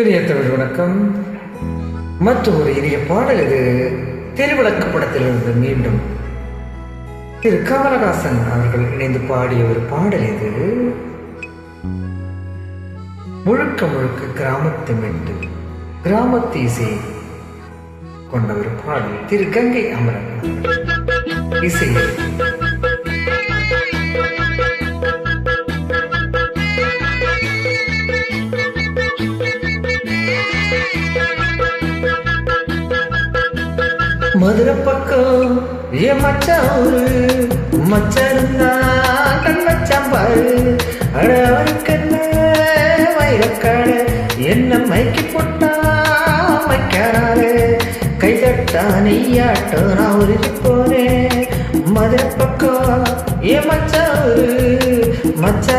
இனிய தமிழ் வணக்கம். மற்றும் ஒரு இனிய பாடல் இது. திருவிளக்கு படத்திலிருந்து மீண்டும் திரு கமலஹாசன் அவர்கள் இணைந்து பாடிய ஒரு பாடல் இது. முழுக்க முழுக்க கிராமத்து மெட்டு கிராமத்து இசை கொண்ட ஒரு பாடல். திரு கங்கை அமரன் இசை இசையில். மதுரை பக்கம். ஏ மச்சான் ஊரு மச்சான் இருந்தா கண் மச்சான் பாரு அட அவனுக்கு என்ன? வயக்காடு என்ன மைக்கி போட்டா மைக்கானாரு. கை நெய்யாட்டம் நான் உருகி போறேன் மதுரை பக்கம். ஏ மச்சான் ஊரு மச்சா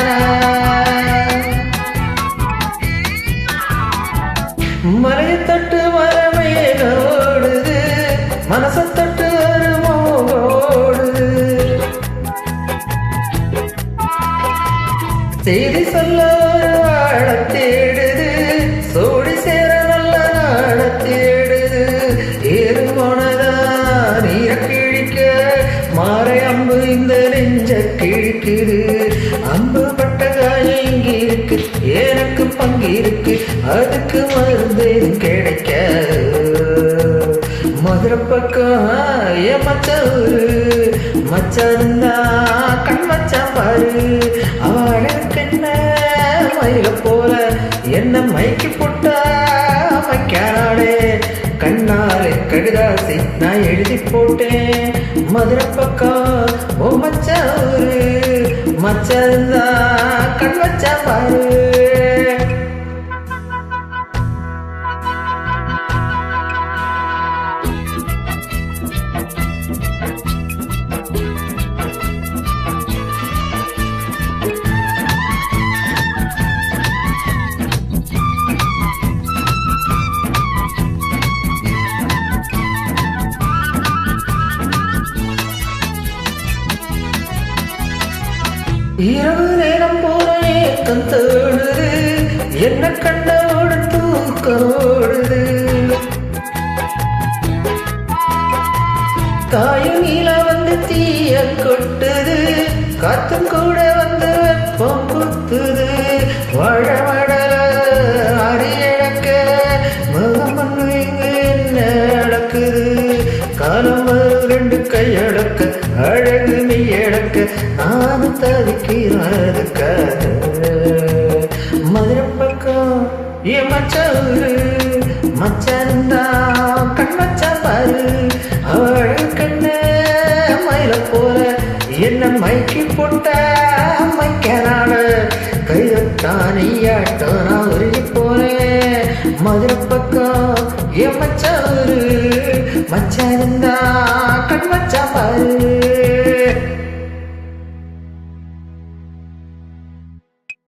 செய்தி சொல்ல ஒரு தேடுது சோடி சேர நல்ல நாட தேடுது ஏறு போனதான் நீர கிழிக்க மாறை அம்பு இந்த நெஞ்ச கிழிக்குது. அம்பு பட்ட காயம் இங்க இருக்கு எனக்கு பங்கு இருக்கு அதுக்கு மருந்து எதுவும் கிடைக்க மதுரை பக்கம் என் மச்சூரு மச்சாருந்தா கண் மச்சான் பாரு. அவ கடிதாசி நான் எழுதி போட்டேன். மதுரை பக்கம் ஓ மச்சாரு மச்சாருந்தா கண் வச்சா பாரு. இரவு நேரம் போல ஏக்கம் தோடுது. என்ன கண்டோடு தூக்கோடுது தாயும் நீல வந்து தீய கொட்டுது. காத்தும் கூட வந்து வெப்பம் குத்துது. வாழ வடல முகம் இங்கு என்ன அடக்குது காலம் ரெண்டு கையடக்க அழகு நீ இழக்க நானும் தவிக்கிறதுக்காக மதுரை பக்கம் ஏ மச்சாரு மச்சாருந்தா கண் மச்சான் பாரு. அவள் கண்ண மயில போற என்ன மைக்கி போட்ட மைக்கனால கைதத்தானியாட்டம் நான் உருகி போறேன் மதுரை பக்கம் ஏ மச்சாரு மச்சாருந்தா கண் மச்சான் பாரு.